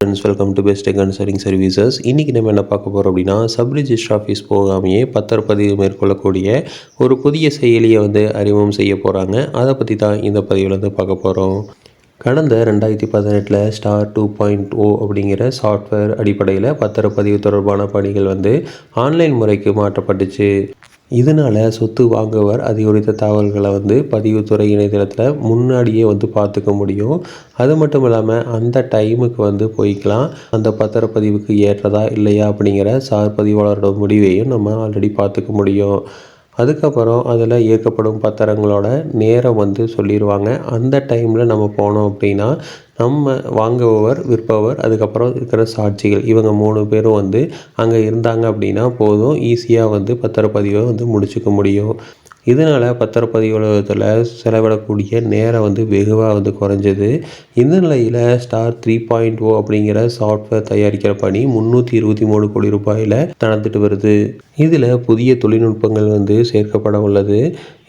Friends welcome to best consulting services இன்றைக்கி நம்ம என்ன பார்க்க போகிறோம் அப்படின்னா சப் ரிஜிஸ்டர் ஆஃபீஸ் போகாமையே பத்திரப்பதிவு மேற்கொள்ளக்கூடிய ஒரு புதிய செயலியை வந்து அறிமுகம் செய்ய போகிறாங்க அதை பற்றி தான் இந்த பதிவில் வந்து பார்க்க போகிறோம் கடந்த ரெண்டாயிரத்தி பதினெட்டில் ஸ்டார் டூ பாயிண்ட் ஓ oh அப்படிங்கிற சாஃப்ட்வேர் அடிப்படையில் பத்திரப்பதிவு தொடர்பான பணிகள் வந்து ஆன்லைன் முறைக்கு மாற்றப்பட்டுச்சு. இதனால் சொத்து வாங்குவர் அது குறித்த தகவல்களை வந்து பதிவுத்துறை இணையதளத்தில் முன்னாடியே வந்து பார்த்துக்க முடியும். அது மட்டும் இல்லாமல் அந்த டைமுக்கு வந்து போய்க்கலாம். அந்த பத்திரப்பதிவுக்கு ஏற்றதா இல்லையா அப்படிங்கிற சார் பதிவாளரோட முடிவையும் நம்ம ஆல்ரெடி பார்த்துக்க முடியும். அதுக்கப்புறம் அதில் இயக்கப்படும் பத்திரங்களோட நேரம் வந்து சொல்லிடுவாங்க அந்த டைமில் நம்ம போனோம் அப்படின்னா நம்ம வாங்குபவர் விற்பவர் அதுக்கப்புறம் இருக்கிற சாட்சிகள் இவங்க மூணு பேரும் வந்து அங்கே இருந்தாங்க அப்படின்னா போதும். ஈஸியாக வந்து பத்திரப்பதிவை வந்து முடிச்சுக்க முடியும். இதனால் பத்திரப்பதிவு உலகத்தில் செலவிடக்கூடிய நேரம் வந்து வெகுவாக வந்து குறைஞ்சது. இந்த நிலையில் ஸ்டார் த்ரீ பாயிண்ட் ஓ அப்படிங்கிற சாஃப்ட்வேர் தயாரிக்கிற பணி முந்நூற்றி இருபத்தி மூணு கோடி ரூபாயில் நடந்துட்டு வருது. இதில் புதிய தொழில்நுட்பங்கள் வந்து சேர்க்கப்பட உள்ளது.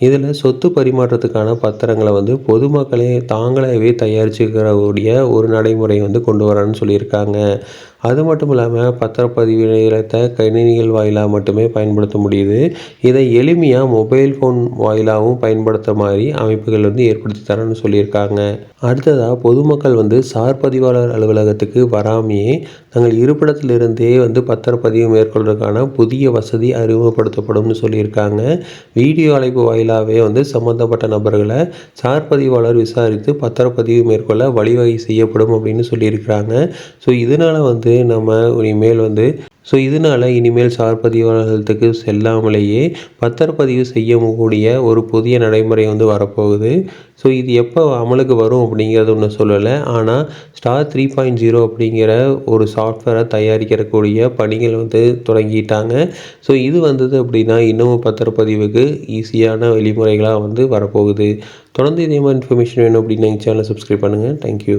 இதில் சொத்து பரிமாற்றத்துக்கான பத்திரங்களை வந்து பொதுமக்களே தாங்களாகவே தயாரிச்சுக்கிறக்கூடிய ஒரு நடைமுறை வந்து கொண்டு வரணும்னு சொல்லியிருக்காங்க. அது மட்டும் இல்லாமல் பத்திரப்பதிவு இணையத்தை கணினிகள் வாயிலாக மட்டுமே பயன்படுத்த முடியுது. இதை எளிமையாக மொபைல் ஃபோன் வாயிலாகவும் பயன்படுத்த மாதிரி அமைப்புகள் வந்து ஏற்படுத்தி தரேன்னு சொல்லியிருக்காங்க. அடுத்ததாக பொதுமக்கள் வந்து சார் பதிவாளர் அலுவலகத்துக்கு வராமையே தங்கள் இருப்பிடத்திலிருந்தே வந்து பத்திரப்பதிவு மேற்கொள்வதற்கான புதிய வசதி அறிமுகப்படுத்தப்படும்னு சொல்லியிருக்காங்க. வீடியோ அழைப்பு வாயிலாகவே வந்து சம்மந்தப்பட்ட நபர்களை சார் பதிவாளர் விசாரித்து பத்திரப்பதிவு மேற்கொள்ள வழிவகை செய்யப்படும் அப்படின்னு சொல்லியிருக்கிறாங்க. ஸோ இதனால் வந்து வந்து நம்ம இனிமேல் வந்து ஸோ இதனால் இனிமேல் சார் பதிவாளர்களுக்கு செல்லாமலேயே பத்திரப்பதிவு செய்யக்கூடிய ஒரு புதிய நடைமுறை வந்து வரப்போகுது. ஸோ இது எப்போ அமலுக்கு வரும் அப்படிங்கிறது ஒன்று சொல்லலை. ஆனால் ஸ்டார் த்ரீ பாயிண்ட் ஜீரோ அப்படிங்கிற ஒரு சாஃப்ட்வேரை தயாரிக்கிறக்கூடிய பணிகள் வந்து தொடங்கிட்டாங்க. ஸோ இது வந்தது அப்படின்னா இன்னமும் பத்திரப்பதிவுக்கு ஈஸியான வழிமுறைகளாக வந்து வரப்போகுது. தொடர்ந்து இதே மாதிரி இன்ஃபர்மேஷன் வேணும் அப்படின்னு எங்கள் சேனலை சப்ஸ்கிரைப் பண்ணுங்கள் தேங்க்யூ